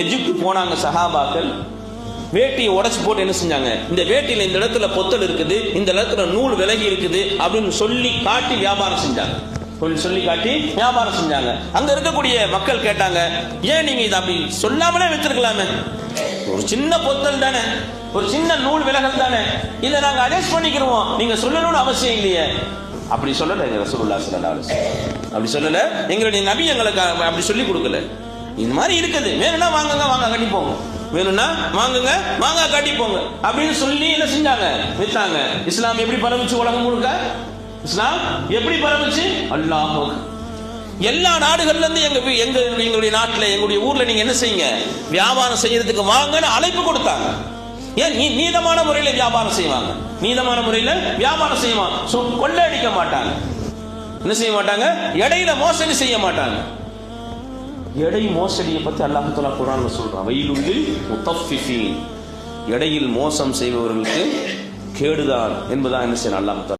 எஜுக்கு போனாங்க சஹாபாக்கள். வேட்டியை உடச்சு போட்டு என்ன செஞ்சாங்க? இந்த வேட்டியில இந்த இடத்துல பொத்தல் இருக்குது இந்த இடத்துல நூல் விலகி இருக்குது அப்படின்னு சொல்லி காட்டி வியாபாரம் செஞ்சாங்க. சொல்லி சொல்லி காட்டி வியாபாரம் செஞ்சாங்க. அங்க இருக்கக்கூடிய மக்கள் கேட்டாங்க ஏன் நீங்க இதை அப்படி சொல்லாமலே வச்சிருக்கலாமே? ஒரு சின்ன பொத்தல் தானே ஒரு சின்ன நூல் விலகல் தானே. இதை நாங்க அட்ஜஸ்ட் பண்ணிக்கிறோம் நீங்க சொல்லணும்னு அவசியம் இல்லையே. அப்படி சொல்லல எங்க ரசூலுல்லாஹி அப்படி சொல்லல எங்களுடைய நபி எங்களுக்கு அப்படி சொல்லி கொடுக்கல. இந்த மாதிரி இருக்குது. வேணும்னா வாங்குங்க வாங்க கட்டிப்போங்க வேணும்னா வாங்குங்க வாங்க கட்டிப்போங்க அப்படின்னு சொல்லி என்ன செஞ்சாங்க? வித்தாங்க. இஸ்லாம் எப்படி பரவுச்சு உலகம் முழுக்க? இஸ்லாம் எப்படி பரவுச்சு? அல்லாஹ் எல்லா நாடுகள்ல இருந்து எங்க வீ- எங்க எங்களுடைய நாட்டுல எங்களுடைய ஊர்ல நீங்க என்ன செய்யுங்க? வியாபாரம் செய்யறதுக்கு வாங்கன்னு அழைப்பு கொடுத்தாங்க. ஏன்? நீ நீதமான முறையில வியாபாரம் செய்வாங்க. நீதமான முறையில வியாபாரம் செய்வாங்க. கொள்ளை கொள்ளையடிக்க மாட்டாங்க. என்ன செய்ய மாட்டாங்க? இடையில மோசடி செய்ய மாட்டாங்க. எடை மோசடியை பத்தி அல்லாஹுத்தலா குரான் குர்ஆன்ல சொல்றான். வயலுள்ளி முத்தஃபிஃபீன். எடையில் மோசம் செய்பவர்களுக்கு கேடுதான் என்பதான் என்ன செய்யணும்? அல்லாஹுத்தலா